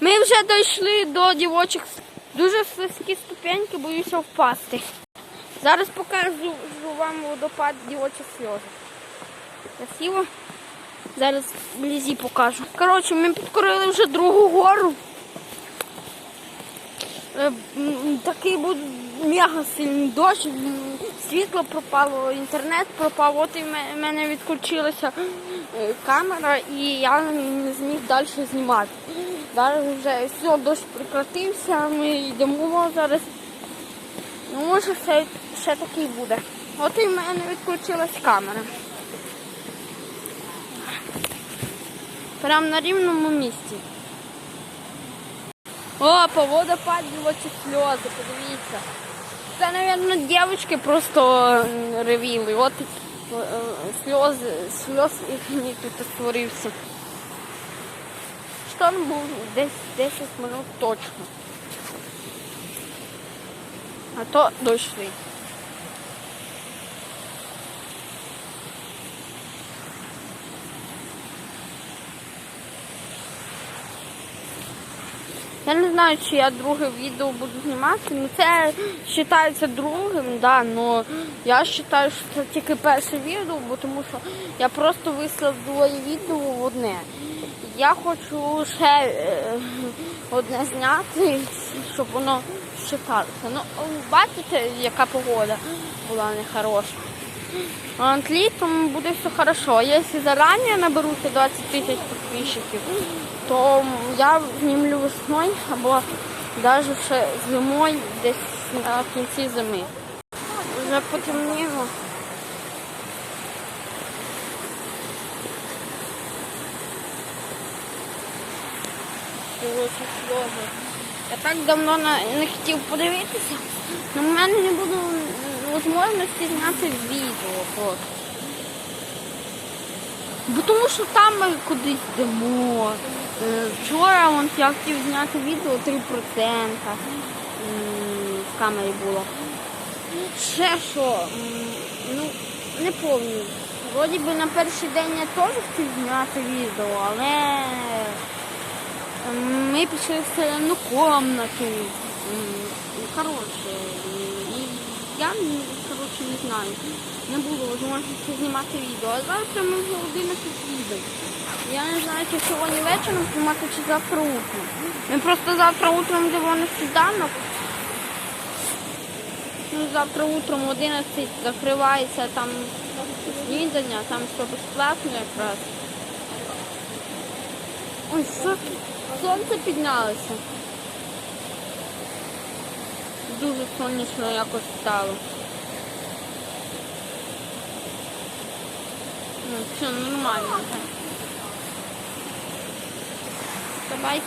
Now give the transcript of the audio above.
Ми вже дійшли до дівочих. Дуже слизькі ступеньки, боюся впасти. Зараз покажу вам водопад дівочих сльози. Красиво. Зараз вблизі покажу. Коротше, ми підкорили вже другу гору. Е, Такий був мега сильний дощ, світло пропало, інтернет пропав, от і в мене відключилася е, камера і я не зміг далі знімати. Зараз вже все, дощ прекратився, ми йдемо зараз. Ну, може, ще, ще такий буде. От і в мене відключилась камера. Прямо на рівному місці. О, по водопаді очі сльози, подивіться. Це, мабуть, дівчатки просто ревіли. От е, е, сльози, сльоз їхній тут створився. Шторм був десь 10 минут точно. А то дійшли. Я не знаю, чи я друге відео буду знімати. Ну це вважається другим, да, але я вважаю, що це тільки перше відео, бо тому що я просто вислав двоє відео в одне. Я хочу ще е, одне зняти, щоб воно вважалося. Ну, бачите, яка погода була нехороша. Літом буде все хорошо. Якщо зарані наберуся 20 тисяч підписчиків, то я знімлю весною або навіть ще зимою десь на кінці зими. Вже потемніло. Ось сльози. Я так давно не хотів подивитися, але в мене не буде можливості зняти відео просто. Бо тому що там ми кудись йдемо. Е, Вчора вон, я хотів зняти відео 3% в камері було. Ще що, ну, не пам'ятаю. Вроді би на перший день я теж хотів зняти відео, але м, ми пішли в селяну комнату. І я м, коротше, не знаю. Не було можливості знімати відео. А завтра ми вже 11 відео. Я не знаю, чи сьогодні вечором знімати, чи завтра утром. Ми просто завтра утром дивимося сніданок. Ну, завтра утром 11 закривається там снідання, там все безплатно якраз. Ой, що? Сонце піднялося. Дуже сонячно якось стало. Ну, все нормально. Давай